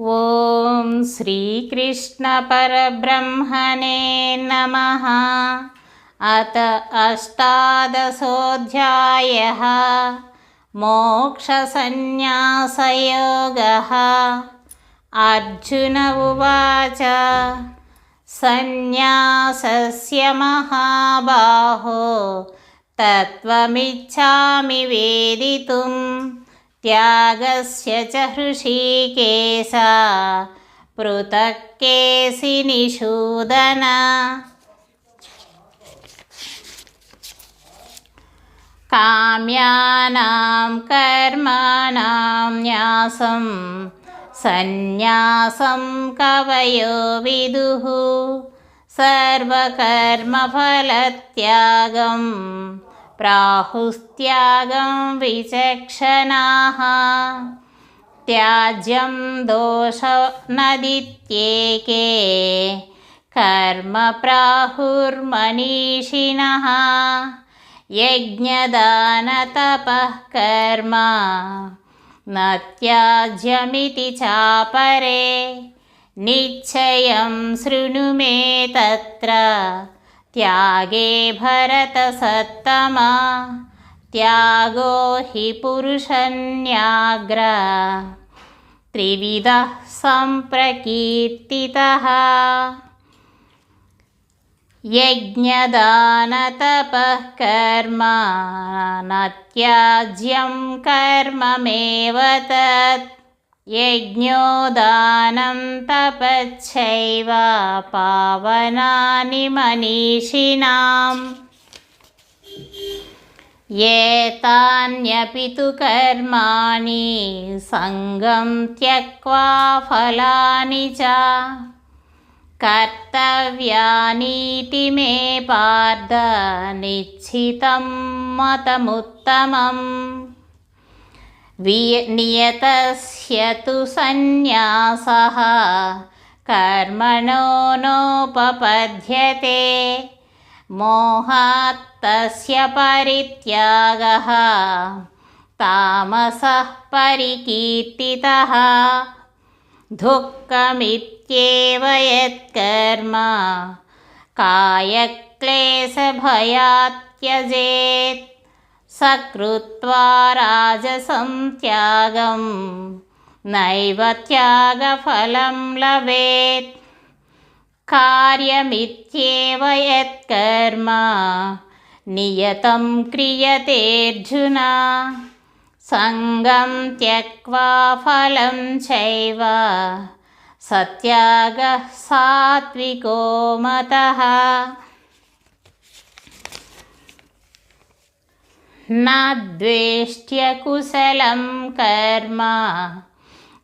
ॐ श्रीकृष्णपरब्रह्मणे नमः। अत अष्टादशोऽध्यायः। मोक्षसन्न्यासयोगः। अर्जुन उवाच सन्न्यासस्य महाबाहो तत्त्वमिच्छामि वेदितुम् त्यागस्य च हृषीकेशा पृथक् केसि निषूदन काम्यानां कर्माणां न्यासं सन्न्यासं कवयो विदुः। सर्वकर्मफलत्यागम् प्राहुस्त्यागं विचक्षणाः। त्याज्यं दोषनदित्येके कर्म प्राहुर्मनीषिणः। यज्ञदानतपः कर्म न त्याज्यमिति चापरे। निश्चयं शृणु मे तत्र त्यागे भरतसत्तमा त्यागो हि पुरुषन्याग्र। त्रिविधः सम्प्रकीर्तितः। यज्ञदानतपः कर्म न त्याज्यं कर्ममेव तत् యజ్ఞోదానం తపచ్చైవ పావనాని మనీషిణాం ఏతాన్యపి తు కర్మాణి సంగం త్యక్వా ఫలాని చ. కర్తవ్యానీతి మే పార్థ నిశ్చితం మతముత్తమం. नियतस्य तु सन्न्यासः। कर्मणो नोपपद्यते। मोहात्तस्य परित्यागः। तामसः परिकीर्तितः। दुःखमित्येव यत्कर्म। कायक्लेशभयात् त्यजेत् సకృత్వా రాజసం త్యాగం. నైవ త్యాగఫలం లభేత్. కార్యమిత్యేవ యత్కర్మ. నియతం క్రియతేర్జున సంగం త్యక్వా ఫలం చైవ. సత్యాగ సాత్వికో మత. न द्वेष्ट्य कुशलं कर्म।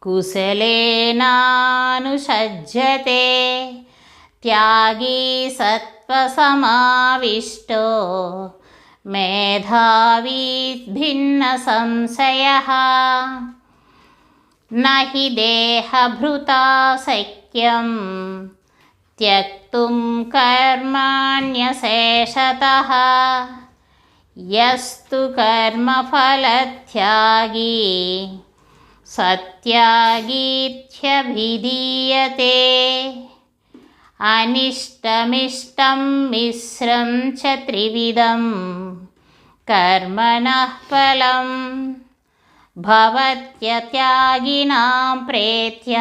कुशलेनानुषज्यते त्यागी सत्त्वसमाविष्टो। मेधावी भिन्नसंशयः। न हि देहभृता शक्यं त्यक्तुं कर्माण्यशेषतः यस्तु कर्मफलत्यागी सत्यागीत्यभिधीयते। अनिष्टमिष्टं मिश्रं च त्रिविधं कर्मणः फलं। भवत्यत्यागिनां प्रेत्य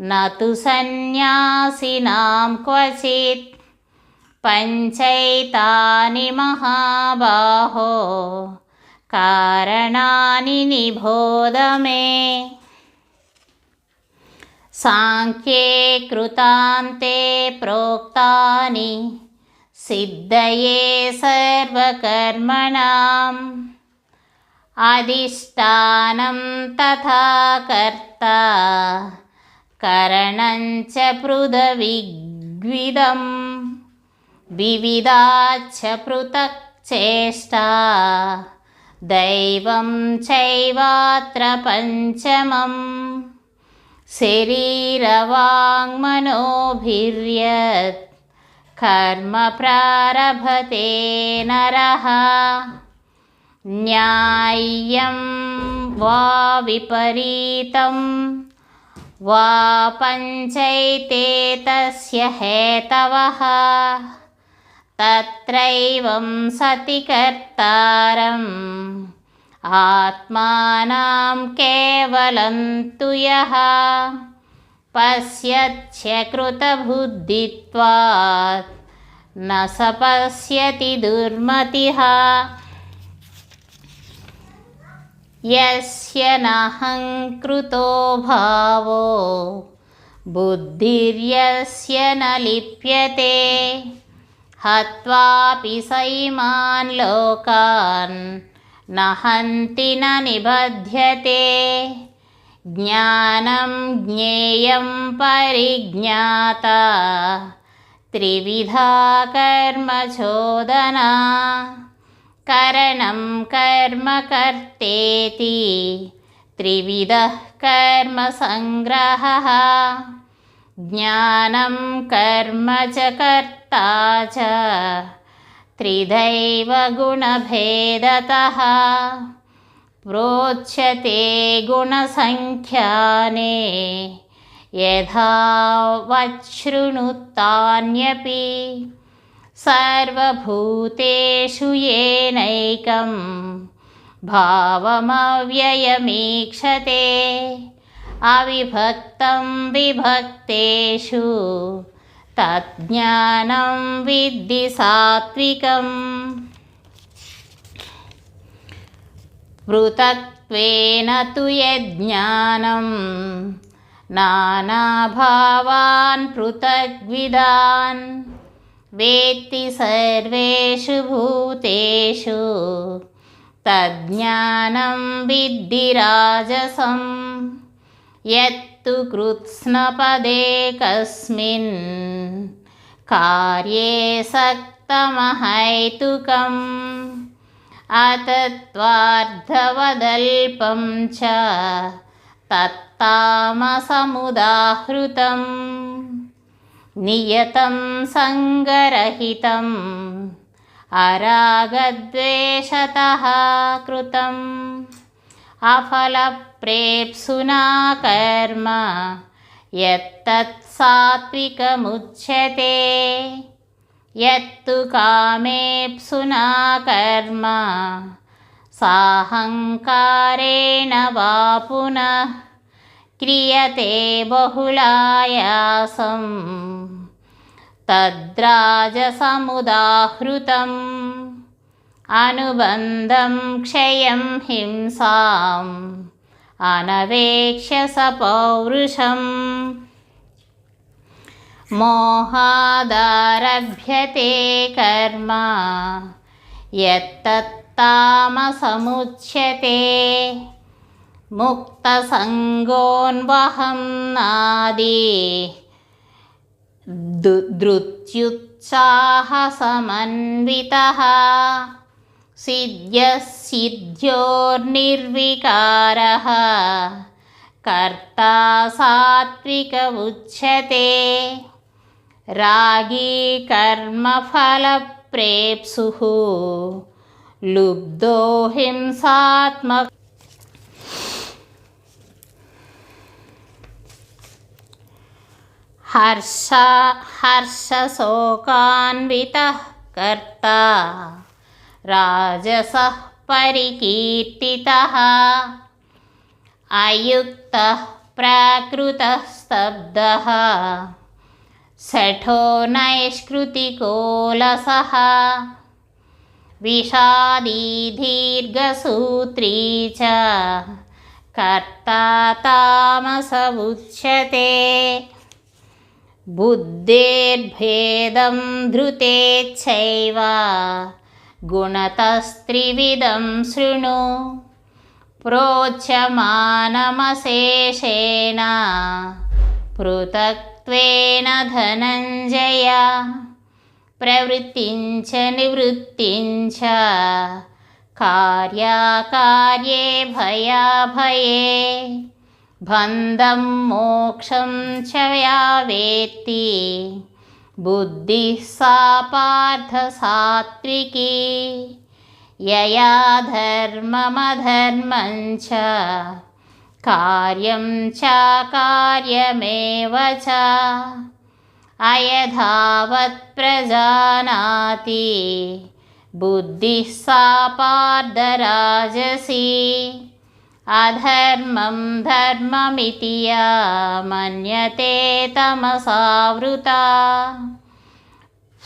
न तु सन्न्यासिनां क्वचित् पञ्चैतानि महाबाहो कारणानि निबोध मे। साङ्ख्ये कृतान्ते प्रोक्तानि सिद्धये सर्वकर्मणाम्। अधिष्ठानं तथा कर्ता करणञ्च पृथविग्विदम् विविधाच्च पृथक् चेष्टा दैवं चैवात्र पञ्चमम्। शरीरवाङ्मनोभिर्यत्। कर्म प्रारभते नरः। न्याय्यं वा विपरीतं। वा पञ्चैते तस्य हेतवः తత్రైవం సతి కర్తారం. ఆత్మానం కేవలం తు పశ్యత్యకృతబుద్ధిత్వాత్ న స పశ్యతి దుర్మతి. యస్య నహంకృతో భావో. బుద్ధిర్యస్య న లిప్యతే हत्वापि सैमान् लोकान् न हन्ति न निबध्यते। ज्ञानं ज्ञेयं परिज्ञाता। त्रिविधा कर्मचोदना करणं कर्म कर्तेति। त्रिविधः कर्मसङ्ग्रहः ज्ञानं कर्म च कर्ता च त्रिदैव गुणभेदतः। प्रोच्यते गुणसङ्ख्याने यथा वच्छृणुतान्यपि। सर्वभूतेषु येनैकं भावमव्ययमीक्षते अविभक्तं विभक्तेषु तज्ज्ञानं विद्धि सात्विकम् पृथक्त्वेन तु यज्ञानं नानाभावान् पृथग्विदान् वेत्ति सर्वेषु भूतेषु तज्ज्ञानं विद्धिराजसं यत्तु कृत्स्नपदे कस्मिन् कार्ये सक्तमहैतुकम् अतत्त्वार्धवदल्पं च तत्तामसमुदाहृतम् नियतं सङ्गरहितम् अरागद्वेषतः कृतम् अफलप्रेप्सुना कर्म यत्तत्सात्विकमुच्यते यत्तु कामेप्सुना कर्म साहङ्कारेण वा पुनः क्रियते बहुलायासं तद्राजसमुदाहृतम् अनुबन्धं क्षयं हिंसाम् అనవేక్ష సపౌరుషం మోహాదారభ్యతే కర్మ యత్తామసముచ్యతే ముక్తసంగోన్వహం నాది దృత్యుత్సాహ సమన్విత धृत्युत्साहसमन्वितः सिद्ध्यसिद्ध्योर्निर्विकारः। कर्ता सात्विक उच्यते रागी कर्मफलप्रेप्सुः। लुब्धो हिंसात्मक हर्ष हर्षशोकान्वितः कर्ता। राजसः परिकीर्तितः अयुक्तः प्राकृतः स्तब्धः शठो नैष्कृतिकोलसः विषादी दीर्घसूत्री च कर्ता तामस उच्यते बुद्धेर्भेदं धृतेच्छैव गुणतस्त्रिविधं शृणु। प्रोच्यमानमशेषेण पृथक्त्वेन धनञ्जय प्रवृत्तिञ्च निवृत्तिञ्च कार्याकार्ये भयाभये बन्धं मोक्षं च या वेत्ति बुद्धिः सा पार्थसात्विकी यया धर्ममधर्मं च कार्यं च अयधावत् प्रजानाति बुद्धिः सा पार्दराजसी अधर्मं धर्ममिति या मन्यते तमसावृता।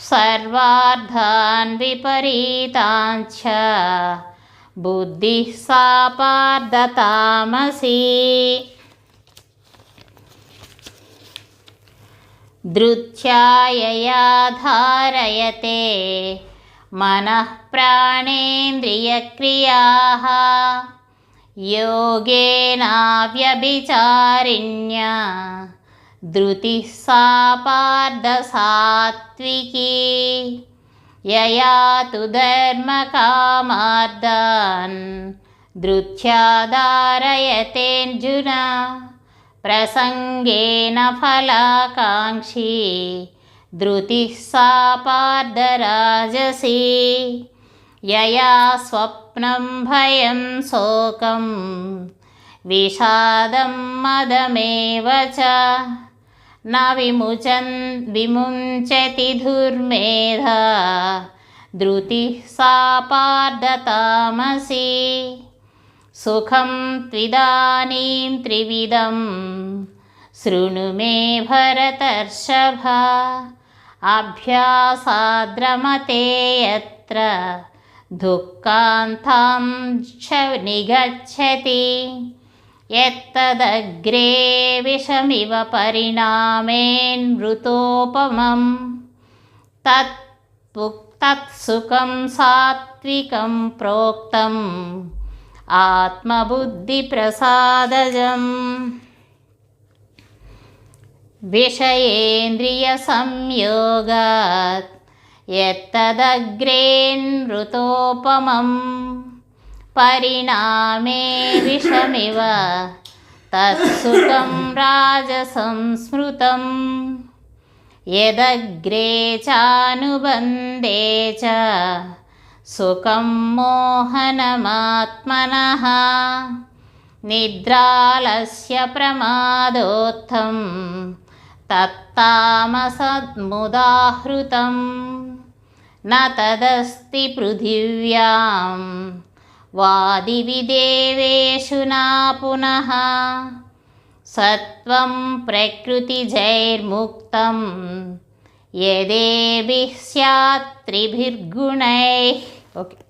सर्वार्थान् विपरीताञ्च बुद्धिः सा पार्दतामसि धृत्यायया धारयते मनः प्राणेन्द्रियक्रियाः योगेनाव्यभिचारिण्या धृतिः सा पार्दसात्विकी यया तु धर्मकामार्दान् धृत्या धारयतेऽर्जुन प्रसङ्गेन फलाकाङ्क्षी धृतिः सा पार्दराजसी यया स्वप्नं भयं शोकं विषादं मदमेव च न विमुचन् विमुञ्चति दुर्मेधा धृतिः सा पार्दतामसि सुखं त्विदानीं त्रिविधं शृणु मे भरतर्षभ अभ्यासाद्रमते यत्र दुःखान्तां च निगच्छति। यत्तदग्रे विषमिव परिणामेन्मृतोपमं तत् तत्सुखं सात्विकं प्रोक्तम्। आत्मबुद्धिप्रसादजम्। विषयेन्द्रियसंयोगात् यत्तदग्रेन्मृतोपमं परिणामे विषमिव तत्सुखं राजसंस्मृतं यदग्रे चानुबन्धे च सुखं मोहनमात्मनः निद्रालस्य प्रमादोत्थं तत्तामसमुदाहृतम् न तदस्ति पृथिव्यां वादिविदेवेषु न पुनः। सत्वं प्रकृतिजैर्मुक्तं यदेभिः स्यात् त्रिभिर्गुणैः। ओके।